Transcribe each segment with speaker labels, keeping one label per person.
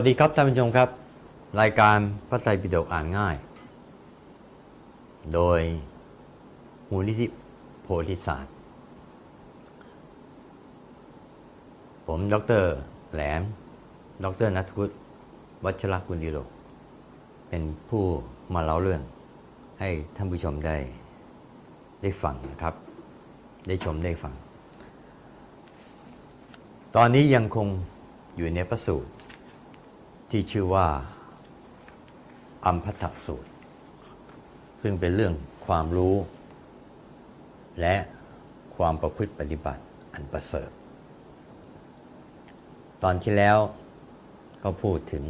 Speaker 1: สวัสดีครับท่านผู้ชมครับ รายการพระไตรปิฎกอ่านง่าย โดยมูลนิธิโพธิศาสตร์ ผมดรแหลม ดรนัทวุฒิวัชรกุลดิโรกเป็นผู้มาเล่าเรื่อง ให้ท่านผู้ชมได้ได้ฟังนะครับ ได้ชมได้ฟัง ตอนนี้ยังคงอยู่ในพระสูตร ที่ชื่อว่าอัมพัทธสูตร ซึ่งเป็นเรื่องความรู้ และความประพฤติปฏิบัติอันประเสริฐ ตอนที่แล้วก็พูดถึง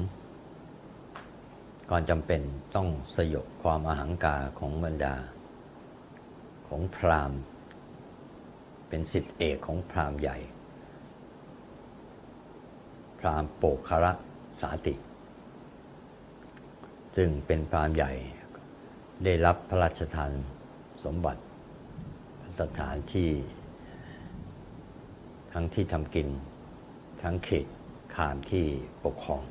Speaker 1: ก่อนจำเป็นต้องสยบความอาหังการของบรรดา ของพราหมณ์ เป็นสิทธิเอกของพราหมณ์ใหญ่ พราหมณ์โปกคาระ สาติ ซึ่งเป็นพรามใหญ่ได้รับพระราชทานสมบัติสถานที่ ทั้งที่ทำกิน ทั้งเขตขามที่ปกครอง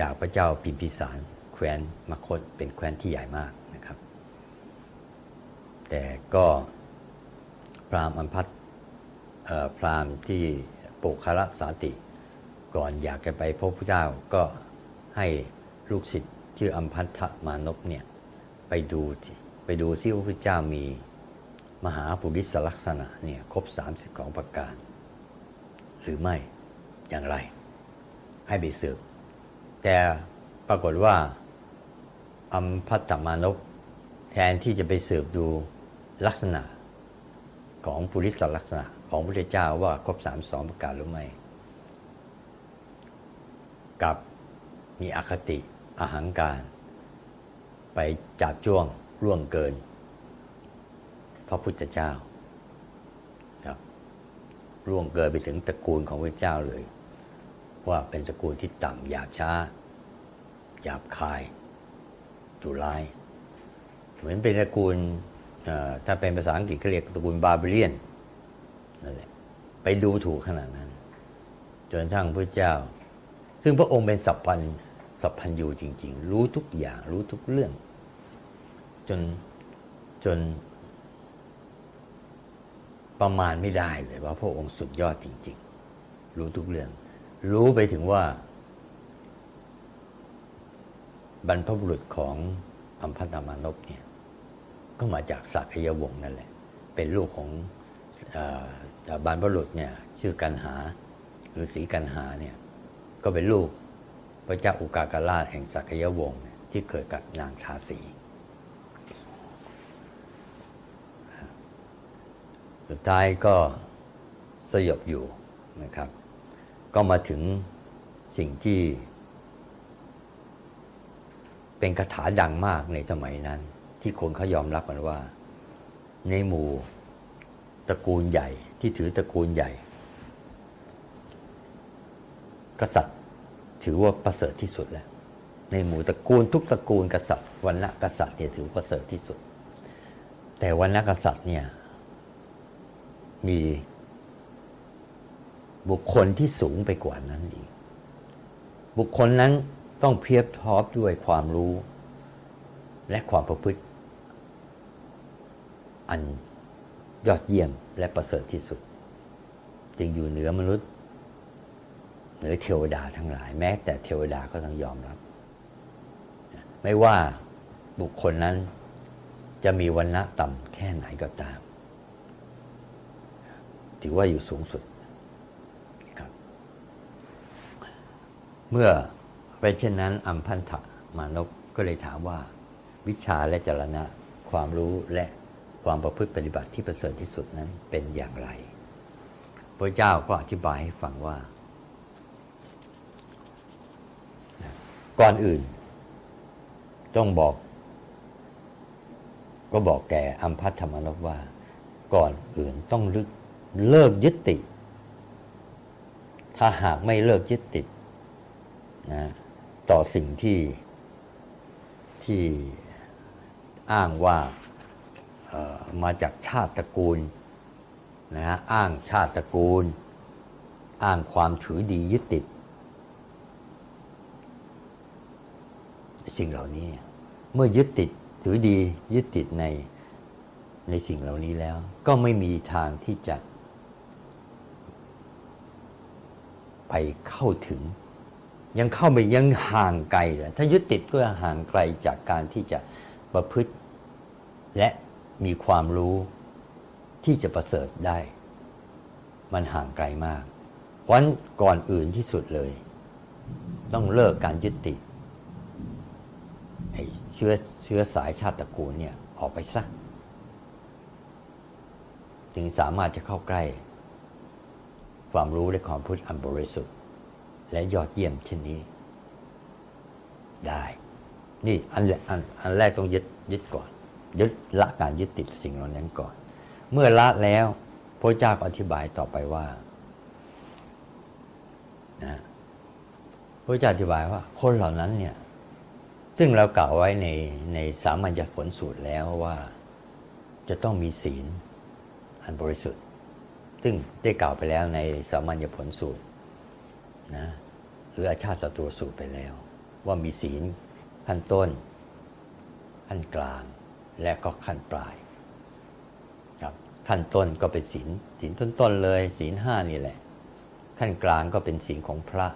Speaker 1: จากพระเจ้าพิมพิสารแคว้นมคตเป็นแคว้นที่ใหญ่มากนะครับ แต่ก็พรามอัมพัทพรามที่ปกคาระสาติ ก่อนอยากจะไปพบพระเจ้าก็ให้ลูกศิษย์ชื่ออัมพัทธมานพเนี่ยไปดูที่ไปดูที่าพระเจ้ามีมหาปุริสลักษณะเนี่ยครบ30ของประการ หรือไม่อย่างไร ให้ไปสืบแต่ปรากฏว่าอัมพัทธมานพแทนที่จะไปสืบดูลักษณะของปุริสลักษณะของพระเจ้าว่าครบ32ประการหรือไม่ กับมีอคติอาหังการ ไปจับจ้วงล่วงเกิน พระพุทธเจ้าครับล่วงเกินไปถึงตระกูลของพระเจ้าเลย ว่าเป็นตระกูลที่ต่ำหยาบช้าหยาบคายดุร้าย เหมือนเป็นตระกูลถ้าเป็นภาษาอังกฤษเขาเรียกตระกูลบาบิเลียนนั่นแหละไปดูถูกขนาดนั้น จนทั้งพระเจ้า ซึ่งพระองค์เป็นสัพพันสัพพันยูจริง ๆ รู้ทุกอย่างรู้ทุกเรื่อง จนจนประมาณไม่ได้เลยว่าพระองค์สุดยอดจริง ๆ รู้ทุกเรื่อง รู้ไปถึงว่า บรรพบุรุษของอัมพันธมานพเนี่ย ก็มาจากสักยวงศ์นั่นแหละ เป็นลูกของอบรรพบุรุษเนี่ยชื่อกันหาหรือศรีกันหาเนี่ย ก็เป็นลูกพระเจ้าอุกาการาชแห่งสักยวงศ์ที่เกิดกับนางชาสีสุดท้ายก็สยบอยู่นะครับ ก็มาถึงสิ่งที่ เป็นคาถาดังมากในสมัยนั้น ที่คนเขายอมรับกันว่า ในหมู่ตระกูลใหญ่ที่ถือตระกูลใหญ่ กษัตริย์ ถือว่าประเสริฐที่สุดแล้ว ในหมู่ตระกูลทุกตระกูลกษัตริย์วันละกษัตริย์เนี่ยถือประเสริฐที่สุด แต่วันละกษัตริย์เนี่ยมีบุคคลที่สูงไปกว่านั้นอีก บุคคลนั้นต้องเพียบทอบด้วยความรู้ และความประพฤติ อันยอดเยี่ยมและประเสริฐที่สุด จึงอยู่เหนือมนุษย์ หนือเทวดาทั้งหลาย แม้แต่เทวดาก็ต้องยอมรับ ไม่ว่าบุคคลนั้นจะมีวันณะต่ำแค่ไหนก็ตาม ถือว่าอยู่สูงสุดครับ เมื่อเป็นเช่นนั้นอัมพันธะมานพก็เลยถามว่า วิชาและจรณะความรู้และความประพฤติปฏิบัติที่ประเสริฐที่สุดนั้นเป็นอย่างไร พระเจ้าก็อธิบายให้ฟังว่า ก่อนอื่น ต้องบอก ก็บอกแก่อัมพัทธมานพว่า ก่อนอื่นต้องลึกเลิกยึดติดถ้าหากไม่เลิกยึดติดนะต่อสิ่งที่ที่อ้างว่ามาจากชาติตระกูลนะฮะอ้างชาติตระกูล อ้างความถือดียึดติด สิ่งเหล่านี้ เมื่อยึดติดถือดียึดติดในในสิ่งเหล่านี้แล้ว ก็ไม่มีทางที่จะ ไปเข้าถึง ยังเข้าไปยังห่างไกลเลยถ้ายึดติดก็ห่างไกลจากการที่จะประพฤติ และมีความรู้ที่จะประเสริฐได้ มันห่างไกลมาก เพราะฉะนั้นก่อนอื่นที่สุดเลย ต้องเลิกการยึดติด เชื้อเชื้อสายชาติตระกูลเนี่ยออกไปซะจึงสามารถจะเข้าใกล้ ความรู้และความพุทธอันบริสุทธิ์ และยอดเยี่ยมเช่นนี้ ได้ นี่อันแรกอันอันแรกต้องยึดยึดก่อน ยึดละการยึดติดสิ่งเหล่านั้นก่อน เมื่อละแล้วพระเจ้าก็อธิบายต่อไปว่านะพระเจ้าอธิบายว่า คนเหล่านั้นเนี่ย ซึ่งเรากล่าวไว้ในในสามัญญผลสูตรแล้วว่าจะต้องมีศีลอันบริสุทธิ์ ซึ่งได้กล่าวไปแล้วในสามัญญผลสูตรนะหรืออาชาติศัตรูสูตรไปแล้ว ว่ามีศีลขั้นต้น ขั้นกลางและก็ขั้นปลายครับขั้นต้นก็เป็นศีลศีลต้นๆเลยศีลห้านี่แหละ ขั้นกลางก็เป็นศีลของพระ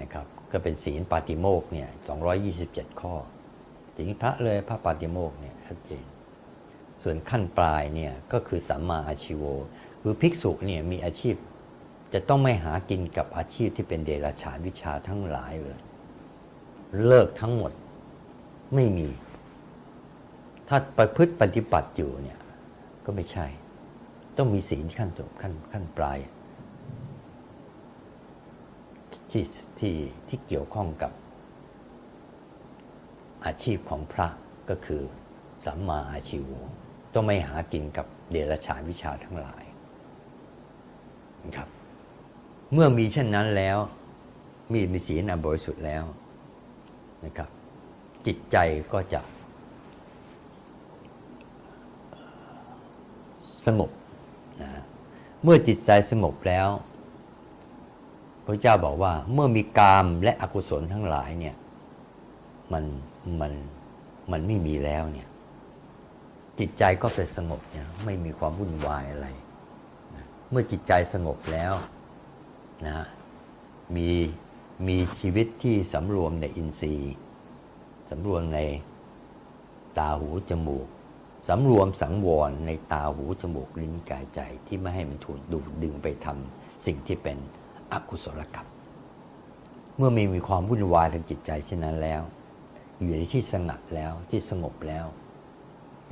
Speaker 1: นะครับ ก็เป็นศีลปาติโมกเนี่ย227ข้อศีลพระเลยพระปาติโมกเนี่ยชัดเจน ส่วนขั้นปลายเนี่ยก็คือสัมมาอาชีโวคือภิกษุเนี่ยมีอาชีพ จะต้องไม่หากินกับอาชีพที่เป็นเดรัจฉานวิชาทั้งหลายเลย เลิกทั้งหมดไม่มี ถ้าประพฤติปฏิบัติอยู่เนี่ยก็ไม่ใช่ ต้องมีศีลขั้นจบขั้นขั้นปลาย ที่ที่ที่เกี่ยวข้องกับอาชีพของพระก็คือสัมมาอาชีวต้องไม่หากินกับเดรัจฉานวิชาทั้งหลายนะครับ เมื่อมีเช่นนั้นแล้ว มีมีศีลอันบริสุทธิ์แล้วนะครับ จิตใจก็จะ สงบนะเมื่อจิตใจสงบแล้ว พระเจ้าบอกว่าเมื่อมีกามและอกุศลทั้งหลายเนี่ยมันมันมันไม่มีแล้วเนี่ย จิตใจก็เป็นสงบเนี่ยไม่มีความวุ่นวายอะไรนะเมื่อจิตใจสงบแล้วนะมีมีชีวิตที่สำรวมในอินทรีย์สำรวมในตาหูจมูกสำรวมสังวรในตาหูจมูกลิ้นกายใจที่ไม่ให้มันถูกดูดดึงไปทำสิ่งที่เป็น อกุศลกรรม เมื่อมีมีความวุ่นวายทางจิตใจเช่นนั้นแล้ว อยู่ในที่สงัดแล้วที่สงบแล้ว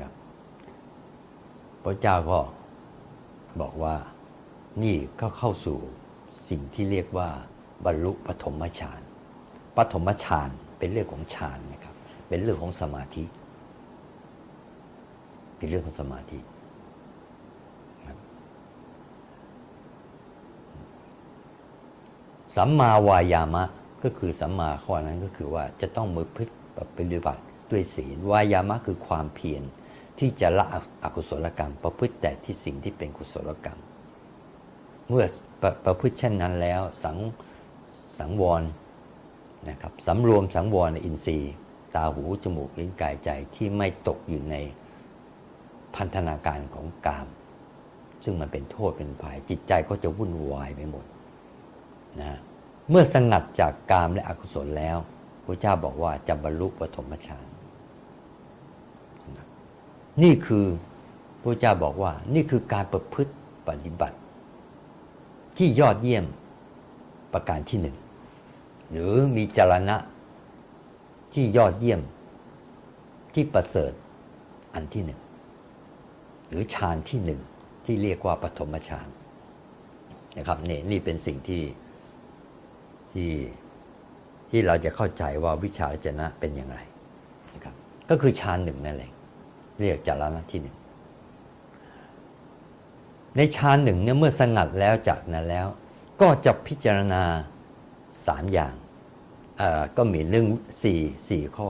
Speaker 1: ครับพระเจ้าก็บอกว่านี่ก็เข้าสู่สิ่งที่เรียกว่าบรรลุปฐมฌานปฐมฌานเป็นเรื่องของฌานนะครับ เป็นเรื่องของสมาธิ เป็นเรื่องของสมาธิครับ สัมมาวายามะก็คือสัมมาข้อนั้นก็คือว่าจะต้องมือพฤติปฏิบัติด้วยศีลวายามะคือความเพียรที่จะละอกุศลกรรม ประพฤติแต่ที่สิ่งที่เป็นกุศลกรรม เมื่อประประพฤติเช่นนั้นแล้วสังสังวรนะครับสำรวมสังวรอินทรีย์ ตาหูจมูกลิ้นกายใจที่ไม่ตกอยู่ในพันธนาการของกาม ซึ่งมันเป็นโทษเป็นภัยจิตใจก็จะวุ่นวายไปหมด นะเมื่อสงัดจากกามและอกุศลแล้วพระเจ้าบอกว่าจะบรรลุปฐมฌานนี่คือพระเจ้าบอกว่า นี่คือการประพฤติปฏิบัติ ที่ยอดเยี่ยมประการที่หนึ่งหรือมีจรณะที่ยอดเยี่ยมที่ประเสริฐอันที่หนึ่งหรือฌานที่หนึ่งที่เรียกว่าปฐมฌานนะครับนี่นี่เป็นสิ่งที่ ที่ที่เราจะเข้าใจว่าวิชาจนะเป็นอย่างไรนะครับก็คือฌานหนึ่งนั่นแหละเรียกจารณะที่หนึ่งในฌานหนึ่งเนี่ยเมื่อสงัดแล้วจากนั้นแล้ว ก็จะพิจารณาสามอย่างเอ่อก็มีเรื่องสี่สี่ข้อ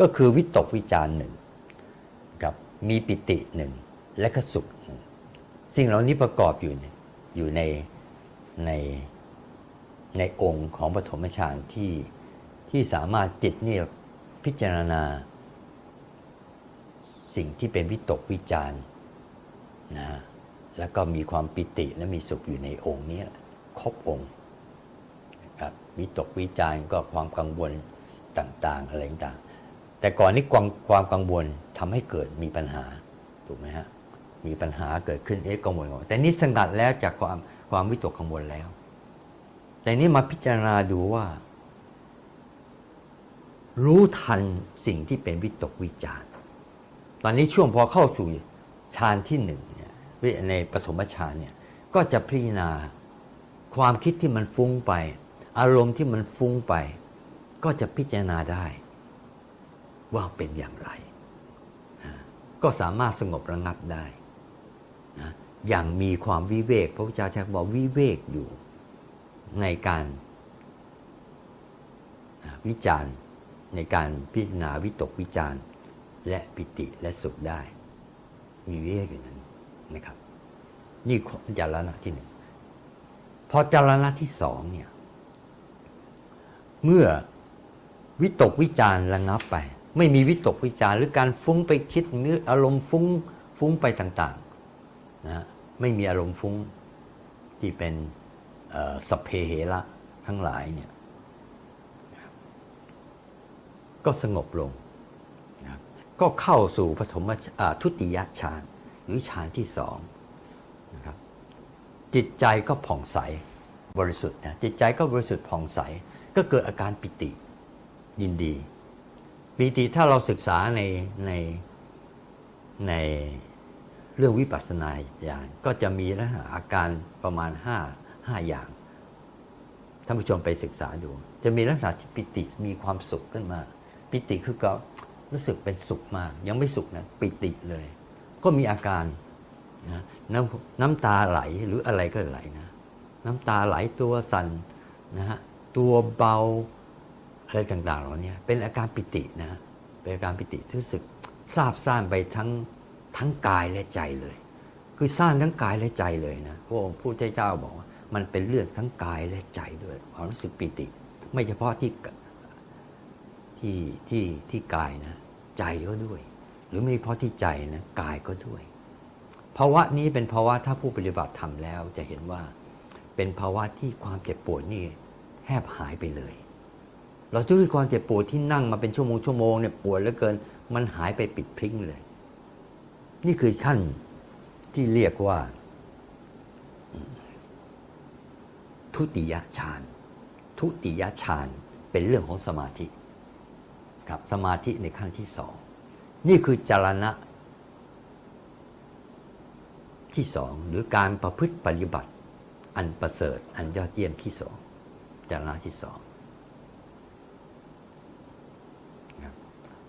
Speaker 1: ก็คือวิตกวิจารหนึ่งกับมีปิติหนึ่งและก็สุขหนึ่งสิ่งเหล่านี้ประกอบอยู่ในอยู่ในใน ในองค์ของปฐมฌานที่ที่สามารถจิตเนี่ยพิจารณา สิ่งที่เป็นวิตกวิจารนะแล้วก็มีความปิติและมีสุขอยู่ในองค์นี้ครบองค์ครับวิตกวิจารก็ความกังวลต่างๆอะไรต่างๆแต่ก่อนนี้ความความกังวลทำให้เกิดมีปัญหาถูกไหมฮะมีปัญหาเกิดขึ้นเอ๊ะกังวลกังวลแต่นี่สงัดแล้วจากความความวิตกกังวลแล้ว แต่นี่มาพิจารณาดูว่า รู้ทันสิ่งที่เป็นวิตกวิจารตอนนี้ช่วงพอเข้าสู่ฌานที่หนึ่งเนี่ยในปฐมฌานเนี่ยก็จะพิจารณาความคิดที่มันฟุ้งไป อารมณ์ที่มันฟุ้งไป ก็จะพิจารณาได้ ว่าเป็นอย่างไรนะก็สามารถสงบระงับได้นะอย่างมีความวิเวกพระพุทธเจ้าบอกวิเวกอยู่ ในการวิจารณ์ในการพิจารณาวิตกวิจารณ์ และปิติและสุขได้ มีวิเวกอยู่นั้นนะครับ นี่จารณะที่หนึ่งพอจารณะที่สองเนี่ยเมื่อวิตกวิจารณ์ระงับไป ไม่มีวิตกวิจารณ์หรือการฟุ้งไปคิดนึกอารมณ์ฟุ้งฟุ้งไปต่างๆนะไม่มีอารมณ์ฟุ้งที่เป็น สพเพเหระทั้งหลายเนี่ยก็สงบลงนะก็เข้าสู่ปฐมทุติยฌานหรือฌานที่สองนะครับจิตใจก็ผ่องใสบริสุทธิ์นะจิตใจก็บริสุทธิ์ผ่องใส ก็เกิดอาการปิติยินดี ปิติถ้าเราศึกษาในในในเรื่องวิปัสสนาญาณก็จะมีลักษณะอาการประมาณ5 5 อย่างท่านผู้ชมไปศึกษาดู จะมีลักษณะที่ปิติมีความสุขขึ้นมา ปิติคือก็รู้สึกเป็นสุขมาก ยังไม่สุขนะปิติเลย ก็มีอาการนะน้ำน้ำตาไหลหรืออะไรก็ไหลนะ น้ำตาไหลตัวสั่นนะฮะตัวเบาอะไรต่างๆเหล่านี้เป็นอาการปิตินะเป็นอาการปิติที่รู้สึกซาบซ่านไปทั้งทั้งกายและใจเลย คือซ่านทั้งกายและใจเลยนะพระองค์ผู้เจ้าบอกว่า มันเป็นเรื่องทั้งกายและใจด้วยความรู้สึกปิติ ไม่เฉพาะที่ที่ที่ที่กายนะ ใจก็ด้วย หรือไม่เฉพาะที่ใจนะกายก็ด้วยภาวะนี้เป็นภาวะถ้าผู้ปฏิบัติทำแล้วจะเห็นว่าเป็นภาวะที่ความเจ็บปวดนี่แทบหายไปเลย เราจะรู้ความเจ็บปวดที่นั่งมาเป็นชั่วโมงชั่วโมงเนี่ยปวดเหลือเกิน มันหายไปปิดพิ้งเลย นี่คือขั้นที่เรียกว่า ทุติยฌาน ทุติยฌานเป็นเรื่องของสมาธิครับสมาธิในขั้นที่สอง นี่คือจารณะที่สองหรือการประพฤติปฏิบัติ อันประเสริฐ อันยอดเยี่ยมที่สองจารณะที่สอง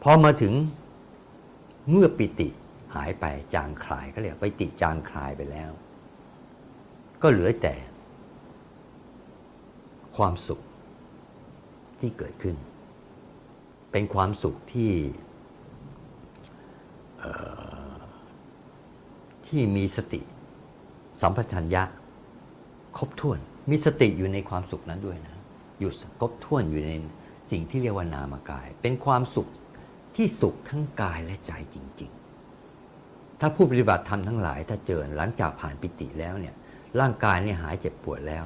Speaker 1: พอมาถึงเมื่อปิติหายไปจางคลายก็เรียกปิติจางคลายไปแล้ว ก็เหลือแต่ ความสุขที่เกิดขึ้น เป็นความสุขที่ที่มีสติ สัมปชัญญะ ครบถ้วน มีสติอยู่ในความสุขนั้นด้วยนะอยู่ครบถ้วนอยู่ในสิ่งที่เรียกว่านามกาย เป็นความสุขที่สุขทั้งกายและใจจริง ๆ ถ้าผู้ปฏิบัติธรรมทั้งหลายถ้าเจอหลังจากผ่านปิติแล้วเนี่ยร่างกายเนี่ยหายเจ็บปวดแล้ว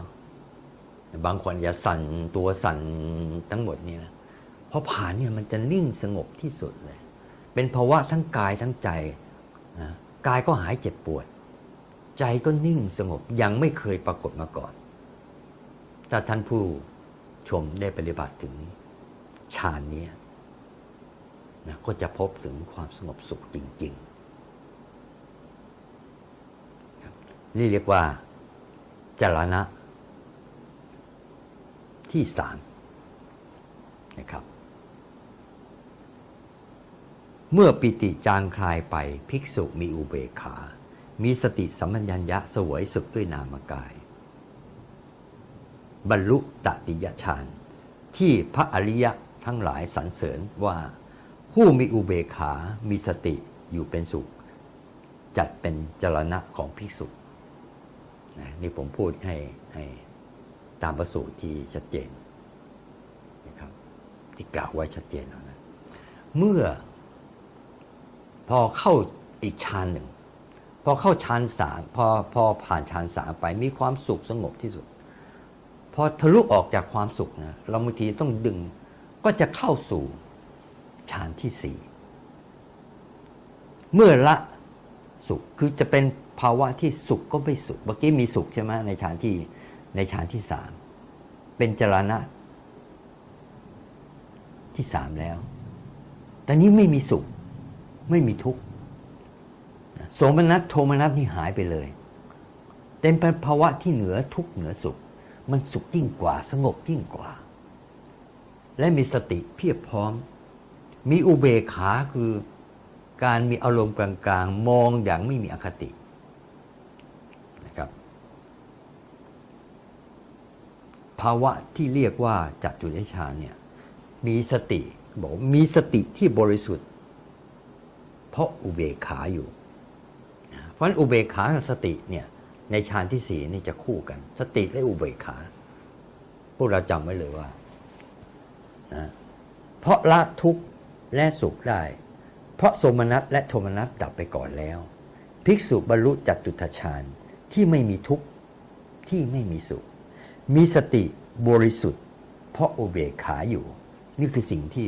Speaker 1: บางคนอย่าสั่นตัวสั่นทั้งหมดนี่นะพอผ่านเนี่ยมันจะนิ่งสงบที่สุดเลย เป็นภาวะทั้งกายทั้งใจนะกายก็หายเจ็บปวด ใจก็นิ่งสงบยังไม่เคยปรากฏมาก่อน ถ้าท่านผู้ชมได้ปฏิบัติถึงฌานนี้นะก็จะพบถึงความสงบสุขจริง ๆ นี่เรียกว่าจารณะ ที่สามนะครับ เมื่อปิติจางคลายไปภิกษุมีอุเบกขา มีสติสัมปชัญญะสวยสุขด้วยนามกาย บรรลุตติยฌานที่พระอริยะทั้งหลายสรรเสริญว่า ผู้มีอุเบกขา มีสติอยู่เป็นสุข จัดเป็นจรณะของภิกษุนะนี่ผมพูดให้ให้ ตามประสูตรที่ชัดเจนนะครับที่กล่าวไว้ชัดเจนแล้วนะเมื่อพอเข้าอีกฌานหนึ่ง พอเข้าฌานสามพอพอผ่านฌานสามไปมีความสุขสงบที่สุด พอทะลุออกจากความสุขนะเราบางทีต้องดึงก็จะเข้าสู่ฌานที่สี่เมื่อละสุขคือจะเป็นภาวะที่สุขก็ไม่สุขเมื่อกี้มีสุขใช่ไหมในฌานที่ ในฌานที่สามเป็นจรณะที่สามแล้ว แต่นี้ไม่มีสุข ไม่มีทุกข์โสมนัสโทมนัสนี่หายไปเลย เป็นภาวะที่เหนือทุกข์เหนือสุข มันสุขยิ่งกว่าสงบยิ่งกว่า และมีสติเพียบพร้อม มีอุเบกขาคือการมีอารมณ์กลางๆ มองอย่างไม่มีอคตินะครับ ภาวะที่เรียกว่าจัตุรฌานเนี่ยมีสติบอกมีสติที่บริสุทธิ์ เพราะอุเบกขาอยู่ เพราะอุเบกขากับสติเนี่ยในฌานที่สี่นี่จะคู่กัน สติและอุเบกขา พวกเราจำไว้เลยว่านะเพราะละทุกข์และสุขได้ เพราะสมนัตและโทมนัสดับไปก่อนแล้ว ภิกษุบรรลุจัตุทฌานที่ไม่มีทุกข์ที่ไม่มีสุข มีสติบริสุทธิ์ เพราะอุเบกขาอยู่ นี่คือสิ่งที่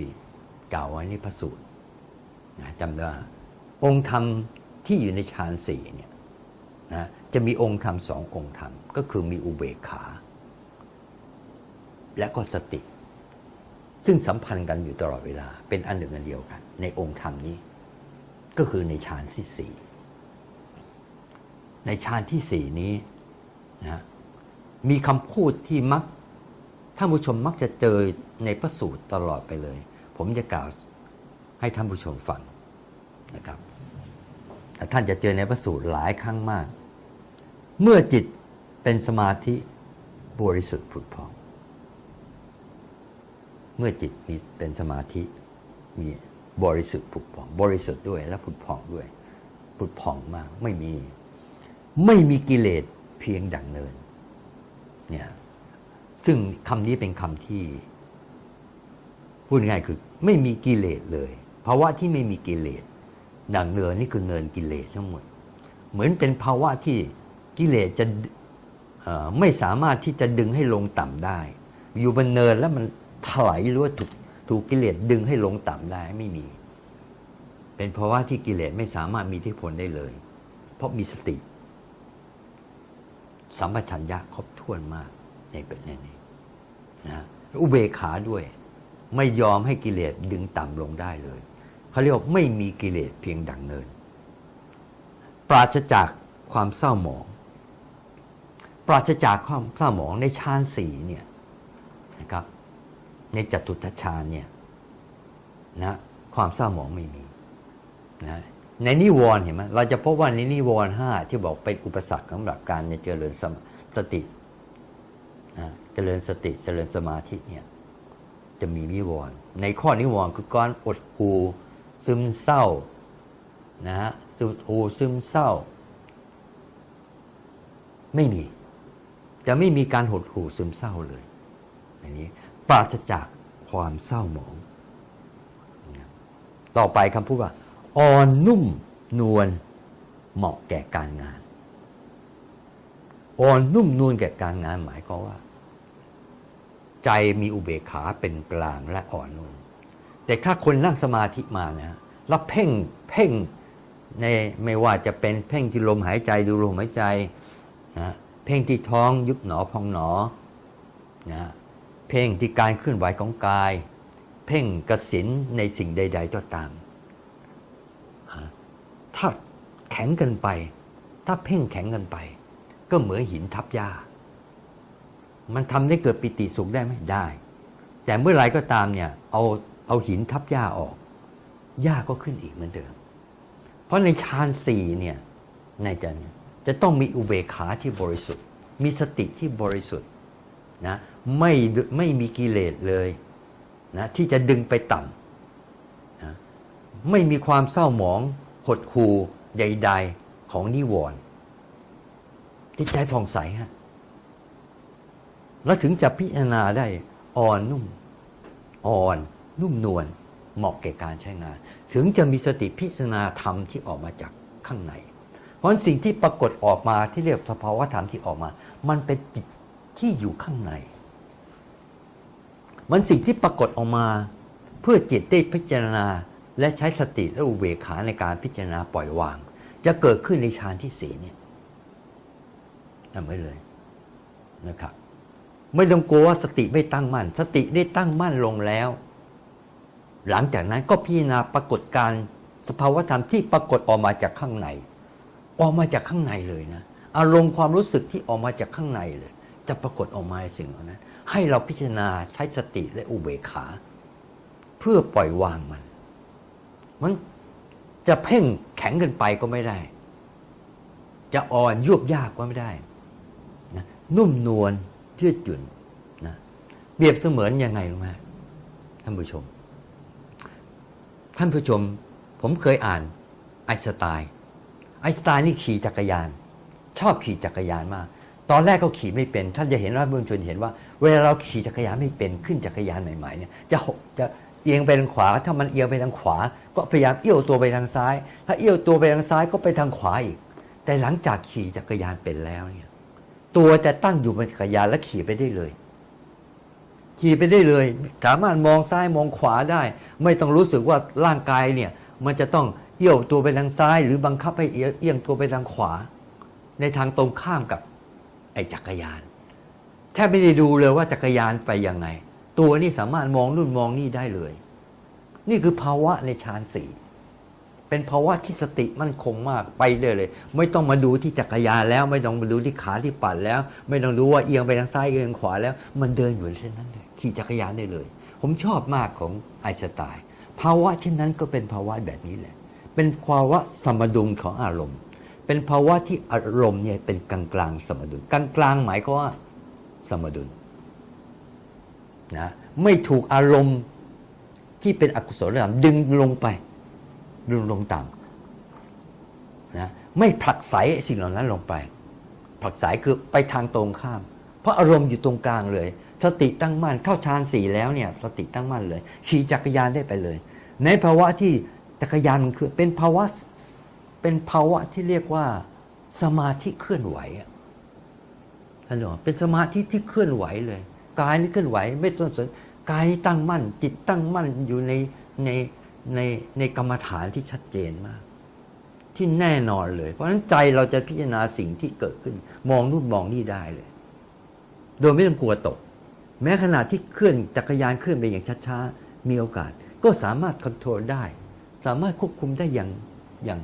Speaker 1: กล่าวไว้ในพระสูตรนะจำได้ว่าองค์ธรรมที่อยู่ในฌานสี่เนี่ยนะจะมีองค์ธรรมสององค์ธรรม ก็คือมีอุเบกขา และก็สติ ซึ่งสัมพันธ์กันอยู่ตลอดเวลา เป็นอันหนึ่งอันเดียวกัน ในองค์ธรรมนี้ ก็คือในฌานที่สี่ในฌานที่สี่นี้นะ มีคำพูดที่มักท่านผู้ชมมักจะเจอในพระสูตรตลอดไปเลย ผมจะกล่าวให้ท่านผู้ชมฟังนะครับท่านจะเจอในพระสูตรหลายครั้งมาก เมื่อจิตเป็นสมาธิบริสุทธิ์ผุดพอง เมื่อจิตมีเป็นสมาธิมีบริสุทธิ์ผุดพอง บริสุทธิ์ด้วยและผุดพองด้วยผุดพองมากไม่มี ไม่มีกิเลสเพียงดังเนิน เนี่ยซึ่งคำนี้เป็นคำที่ พูดง่ายคือ ไม่มีกิเลสเลยภาวะที่ไม่มีกิเลสดังเนินนี่คือเนินกิเลสทั้งหมด เหมือนเป็นภาวะที่กิเลสจะไม่สามารถที่จะดึงให้ลงต่ำได้ อยู่บนเนินแล้วมันถลายหรือว่าถูกถูกกิเลสดึงให้ลงต่ำได้ไม่มี เป็นภาวะที่กิเลสไม่สามารถมีทธิพลได้เลย เพราะมีสติ สัมปชัญญะครบถ้วนมากในเป็นนี้นะอุเบกขาด้วย ไม่ยอมให้กิเลสดึงต่ำลงได้เลยเขาเรียกว่าไม่มีกิเลสเพียงดังเนิน ปราศจากความเศร้าหมอง ปราศจากความเศร้าหมองในฌานสี่เนี่ยนะครับในจตุตฌานเนี่ยนะความเศร้าหมองไม่มีนะ ในนิวรณ์เห็นไหมเราจะพบว่าในนิวรณ์ห้าที่บอกเป็นอุปสรรคสำหรับการเจริญสติเจริญสติเจริญสมาธิเนี่ยจะมีนิวรณ์ในข้อนิวรณ์คือการอดหูซึมเศร้านะฮะสุดหูซึมเศร้า ไม่มี จะไม่มีการหดหูซึมเศร้าเลยอย่างนี้ปราศจากความเศร้าหมอง ต่อไปคำพูดว่า อ่อนนุ่มนวลเหมาะแก่การงาน อ่อนนุ่มนวลแก่การงานหมายความว่า ใจมีอุเบกขาเป็นกลางและอ่อนนุ่มแต่ถ้าคนนั่งสมาธิมานะแล้วเพ่งเพ่งในไม่ว่าจะเป็นเพ่งที่ลมหายใจดูลมหายใจนะเพ่งที่ท้องยุบหนอพองหนอนะเพ่งที่การเคลื่อนไหวของกาย เพ่งกสินในสิ่งใด ๆ ก็ตาม ถ้าแข็งเกินไป ถ้าเพ่งแข็งเกินไป ก็เหมือนหินทับหญ้า มันทำให้เกิดปิติสุขได้ไหมได้ แต่เมื่อไรก็ตามเนี่ยเอาเอาหินทับหญ้าออกหญ้าก็ขึ้นอีกเหมือนเดิม เพราะในฌานสี่เนี่ยในจะจะต้องมีอุเบกขาที่บริสุทธิ์ มีสติที่บริสุทธิ์นะไม่ไม่มีกิเลสเลยนะที่จะดึงไปต่ำนะไม่มีความเศร้าหมอง หดหู่ใด ๆ ของนิวรณ์ที่ใจผ่องใสฮะแล้วถึงจะพิจารณาได้อ่อนนุ่ม อ่อนนุ่มนวลเหมาะแก่การใช้งาน ถึงจะมีสติพิจารณาธรรมที่ออกมาจากข้างใน เพราะสิ่งที่ปรากฏออกมาที่เรียกสภาวะธรรมที่ออกมา มันเป็นจิตที่อยู่ข้างใน มันสิ่งที่ปรากฏออกมา เพื่อจิตได้พิจารณา และใช้สติและอุเบกขาในการพิจารณาปล่อยวาง จะเกิดขึ้นในฌานที่สี่เนี่ยทำไว้เลยนะครับ ไม่ต้องกลัวว่าสติไม่ตั้งมั่น สติได้ตั้งมั่นลงแล้ว หลังจากนั้นก็พิจารณาปรากฏการสภาวธรรมที่ปรากฏออกมาจากข้างใน ออกมาจากข้างในเลยนะอารมณ์ความรู้สึกที่ออกมาจากข้างในเลย จะปรากฏออกมาสิ่งเหล่านั้น ให้เราพิจารณาใช้สติและอุเบกขา เพื่อปล่อยวางมัน จะเพ่งแข็งเกินไปก็ไม่ได้ จะอ่อนยวบยากก็ไม่ได้นะนุ่มนวลยืดหยุ่นนะเปรียบเสมือนยังไงรู้ไหมท่านผู้ชม ท่านผู้ชม ผมเคยอ่านไอน์สไตน์ไอน์สไตน์นี่ขี่จักรยาน ชอบขี่จักรยานมาก ตอนแรกเขาขี่ไม่เป็น ท่านจะเห็นว่าเบื้องชนเห็นว่า เวลาเราขี่จักรยานไม่เป็นขึ้นจักรยานใหม่ๆเนี่ยจะหกจะ เอียงไปทางขวา ถ้ามันเอียงไปทางขวา ก็พยายามเอี้ยวตัวไปทางซ้าย ถ้าเอี้ยวตัวไปทางซ้ายก็ไปทางขวาอีก แต่หลังจากขี่จักรยานเป็นแล้วเนี่ยตัวจะตั้งอยู่บนจักรยานและขี่ไปได้เลย ขี่ไปได้เลย สามารถมองซ้ายมองขวาได้ ไม่ต้องรู้สึกว่าร่างกายเนี่ยมันจะต้องเอี้ยวตัวไปทางซ้าย หรือบังคับให้เอียงตัวไปทางขวา ในทางตรงข้ามกับไอ้จักรยานแทบไม่ได้ดูเลยว่าจักรยานไปยังไง ตัวนี่สามารถมองนู่นมองนี่ได้เลย นี่คือภาวะในฌานสี่เป็นภาวะที่สติมั่นคงมากไปเลยเลย ไม่ต้องมาดูที่จักรยานแล้ว ไม่ต้องมาดูที่ขาที่ปั่นแล้ว ไม่ต้องดูว่าเอียงไปทางซ้ายเอียงขวาแล้ว มันเดินอยู่เช่นนั้นเลยขี่จักรยานได้เลย ผมชอบมากของไอสไตน์ภาวะเช่นนั้นก็เป็นภาวะแบบนี้แหละ เป็นภาวะสมดุลของอารมณ์ เป็นภาวะที่อารมณ์เนี่ยเป็นกลางกลางสมดุลกลางกลางหมายความว่าสมดุล นะไม่ถูกอารมณ์ที่เป็นอกุศลธรรมดึงลงไป ดึงลงต่ำนะไม่ผลักไสสิ่งเหล่านั้นลงไป ผลักไสคือไปทางตรงข้าม เพราะอารมณ์อยู่ตรงกลางเลย สติตั้งมั่นเข้าฌานสี่แล้วเนี่ยสติตั้งมั่นเลย ขี่จักรยานได้ไปเลย ในภาวะที่จักรยานมันคือเป็นภาวะเป็นภาวะที่เรียกว่าสมาธิเคลื่อนไหวท่านบอกเป็นสมาธิที่เคลื่อนไหวเลย กายนี่เคลื่อนไหว ไม่ต้องสนกายนี่ตั้งมั่น จิตตั้งมั่นอยู่ในในในในกรรมฐานที่ชัดเจนมาก ที่แน่นอนเลย เพราะฉะนั้นใจเราจะพิจารณาสิ่งที่เกิดขึ้น มองนู่นมองนี่ได้เลย โดยไม่ต้องกลัวตก แม้ขณะที่เคลื่อนจักรยานเคลื่อนไปอย่างช้าๆมีโอกาส ก็สามารถคอนโทรลได้ สามารถควบคุมได้อย่างอย่าง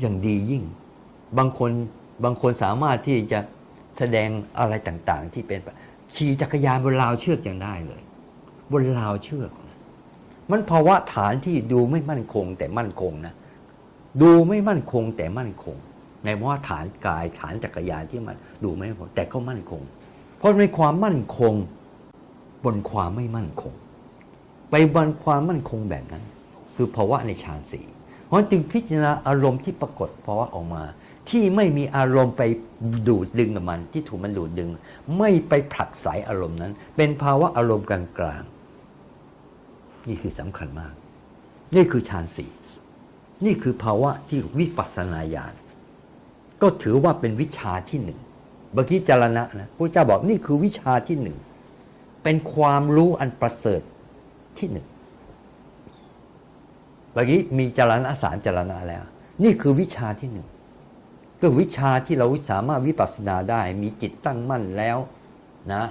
Speaker 1: อย่างดียิ่ง บางคนบางคนสามารถที่จะ แสดงอะไรต่างๆ ที่เป็นขี่จักรยานบนราวเชือกยังได้เลย บนราวเชือก มันภาวะฐานที่ดูไม่มั่นคง แต่มั่นคงนะดูไม่มั่นคงแต่มั่นคง ในภาวะฐานกายฐานจักรยานที่มันดูไม่มั่นคงแต่ก็มั่นคง เพราะในความมั่นคงบนความไม่มั่นคง ไปบนความมั่นคงแบบนั้น คือภาวะในฌานสี่เพราะจึงพิจารณาอารมณ์ที่ปรากฏภาวะออกมา ที่ไม่มีอารมณ์ไปดูดดึงกับมัน ที่ถูกมันดูดดึง ไม่ไปผลักไสอารมณ์นั้น เป็นภาวะอารมณ์กลางๆ นี่คือสำคัญมาก นี่คือฌานสี่นี่คือภาวะที่วิปัสสนาญาณก็ถือว่าเป็นวิชาที่หนึ่งเมื่อกี้จารณะนะพระเจ้าบอกนี่คือวิชาที่หนึ่งเป็นความรู้อันประเสริฐที่หนึ่งเมื่อกี้มีจารณะสามจารณะแล้ว นี่คือวิชาที่หนึ่ง ก็วิชาที่เราสามารถวิปัสสนาได้ มีจิตตั้งมั่นแล้วนะ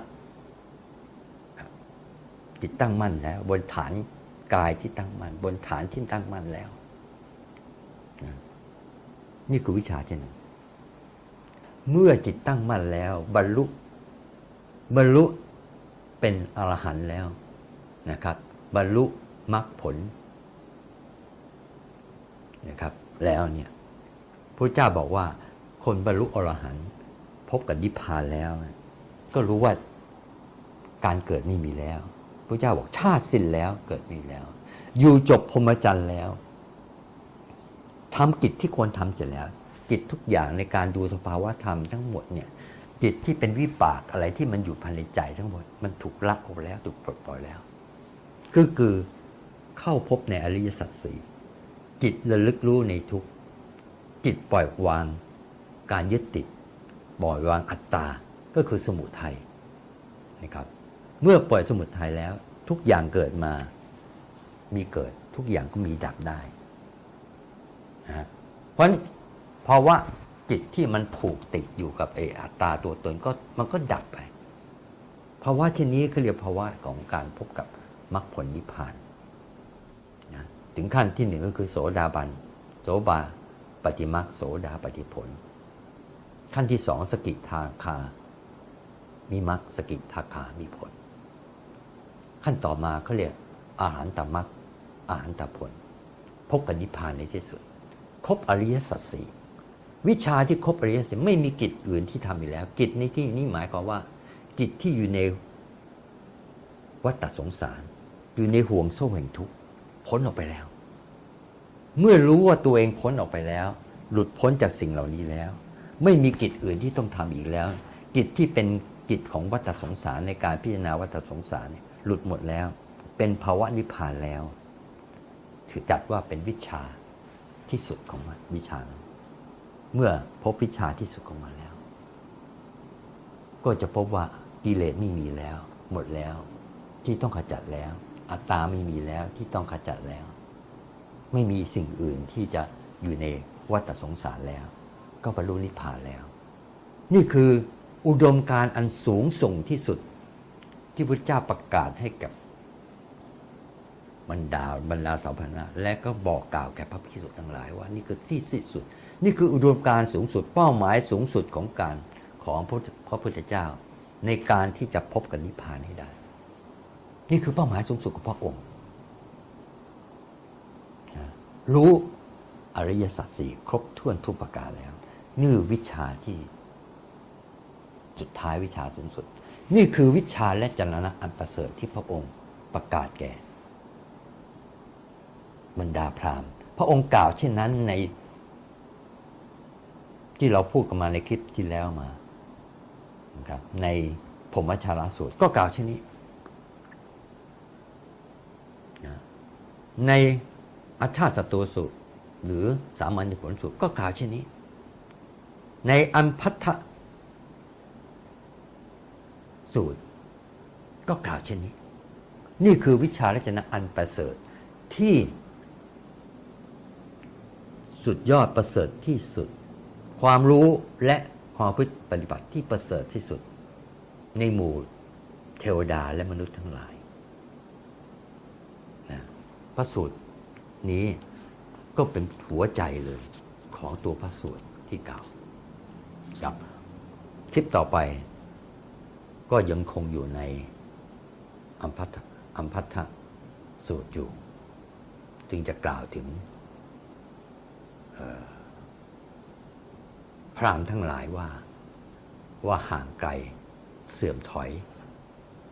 Speaker 1: จิตตั้งมั่นแล้ว บนฐานกายที่ตั้งมั่นบนฐานที่ตั้งมั่นแล้วนะนี่คือวิชาที่หนึ่งเมื่อจิตตั้งมั่นแล้ว บรรลุ บรรลุเป็นอรหันต์แล้วนะครับ บรรลุมรรคผลนะครับ แล้วเนี่ย พระเจ้าบอกว่าคนบรรลุอรหันต์พบกับนิพพานแล้ว ก็รู้ว่าการเกิดไม่มีแล้วพระเจ้าบอกชาติสิ้นแล้วเกิดมีแล้ว อยู่จบพรหมจรรย์แล้วทำกิจที่ควรทำเสร็จแล้ว กิจทุกอย่างในการดูสภาวะธรรมทั้งหมดเนี่ยกิจที่เป็นวิปากอะไรที่มันอยู่ภายในใจทั้งหมด มันถูกละออกแล้วถูกปลดปล่อยแล้วก็คือเข้าพบในอริยสัจสี่จิตระลึกรู้ในทุก จิตปล่อยวางการยึดติดปล่อยวางอัตตา ก็คือสมุทัยนะครับ เมื่อปล่อยสมุทัยแล้ว ทุกอย่างเกิดมา มีเกิดทุกอย่างก็มีดับได้นะฮะเพราะฉะนั้นภาจิตที่มันผูกติดอยู่กับไออัตตาตัวตนก็มันก็ดับไปภาวะเช่นนี้เขาเรียกภาวะของการพบกับมรรคผลนิพพานนะถึงขั้นที่หนึ่งก็คือโสดาบัน โสบา ปฏิมรรคโสดาปฏิผล ขั้นที่สองสกิทาคา มีมรรคสกิทาคามีผล ขั้นต่อมาเขาเรียกอาหารตมรรคอาหารตผล พบกับนิพพานในที่สุด ครบอริยสัจสี่วิชาที่ครบอริยสัจไม่มีกิจอื่นที่ทำอีกแล้ว กิจในที่นี้หมายความว่า กิจที่อยู่ในวัฏสงสาร อยู่ในห่วงโซ่แห่งทุกข์พ้นออกไปแล้ว เมื่อรู้ว่าตัวเองพ้นออกไปแล้ว หลุดพ้นจากสิ่งเหล่านี้แล้ว ไม่มีกิจอื่นที่ต้องทำอีกแล้ว กิจที่เป็นกิจของวัฏสงสารในการพิจารณาวัฏสงสารหลุดหมดแล้ว เป็นภาวะนิพพานแล้ว ถือจัดว่าเป็นวิชาที่สุดของมันวิชา เมื่อพบวิชาที่สุดของมันแล้ว ก็จะพบว่ากิเลสไม่มีแล้ว หมดแล้ว ที่ต้องขจัดแล้ว อัตตาไม่มีแล้วที่ต้องขจัดแล้ว ไม่มีสิ่งอื่นที่จะอยู่ในวัฏสงสารแล้ว ก็บรรลุนิพพานแล้ว นี่คืออุดมการอันสูงส่งที่สุดที่พระเจ้าประกาศให้กับบรรดาบรรดาสาวพนะและก็บอกกล่าวแก่พระภิกษุทั้งหลายว่านี่คือที่สิ้นสุด นี่คืออุดมการสูงสุดเป้าหมายสูงสุดของการของพระพระพุทธเจ้า ในการที่จะพบกับนิพพานให้ได้ นี่คือเป้าหมายสูงสุดของพระองค์นะ รู้อริยสัจสี่ครบถ้วนทุกประการแล้ว นี่วิชาที่ สุดท้ายวิชาสูงสุด นี่คือวิชาและจรณะอันประเสริฐที่พระองค์ประกาศแก่ บรรดาพราหมณ์ พระองค์กล่าวเช่นนั้นใน ที่เราพูดกันมาในคลิปที่แล้วมาครับในพรหมชาลาสูตรก็กล่าวเช่นนี้ ใน อาชาติสตูสูตรหรือสามัญญผลสูตรก็กล่าวเช่นนี้ ในอันพัทธสูตร ก็กล่าวเช่นนี้ นี่คือวิชาและจนะอันประเสริฐที่ สุดยอดประเสริฐที่สุด ความรู้และความพฤติปฏิบัติที่ประเสริฐที่สุด ในหมู่เทวดาและมนุษย์ทั้งหลายนะพระสูตร นี้ก็เป็นหัวใจเลยของตัวพระสูตรที่กล่าวครับคลิปต่อไป ก็ยังคงอยู่ในอัมพัทธอัมพัทสูตรอยู่ จึงจะกล่าวถึงพรามทั้งหลายว่าว่าห่างไกลเสื่อมถอย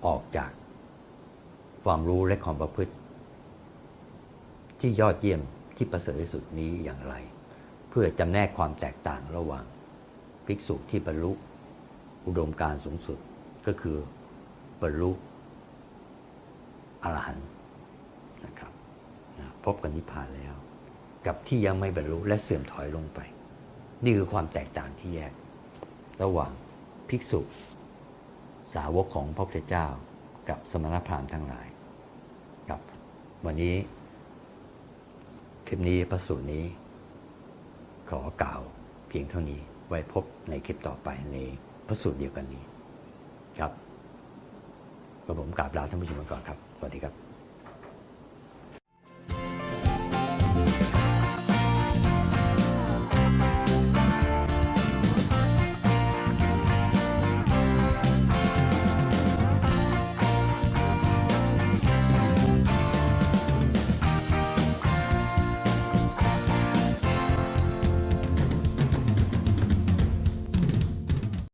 Speaker 1: ออกจากความรู้และความประพฤติ ที่ยอดเยี่ยมที่ประเสริฐที่สุดนี้อย่างไร เพื่อจำแนกความแตกต่างระหว่างภิกษุที่บรรลุอุดมการสูงสุดก็คือบรรลุอรหันต์นะครับพบกับนิพพานแล้ว กับที่ยังไม่บรรลุและเสื่อมถอยลงไป นี่คือความแตกต่างที่แยก ระหว่างภิกษุ สาวกของพระพุทธเจ้า กับสมณพราหมณ์ทั้งหลายครับวันนี้ คลิปนี้พระสูตรนี้ ขอกล่าวเพียงเท่านี้ไว้พบในคลิปต่อไปในพระสูตรเดียวกันนี้ ครับกระผมกราบลาท่านผู้ชมก่อนครับ สวัสดีครับ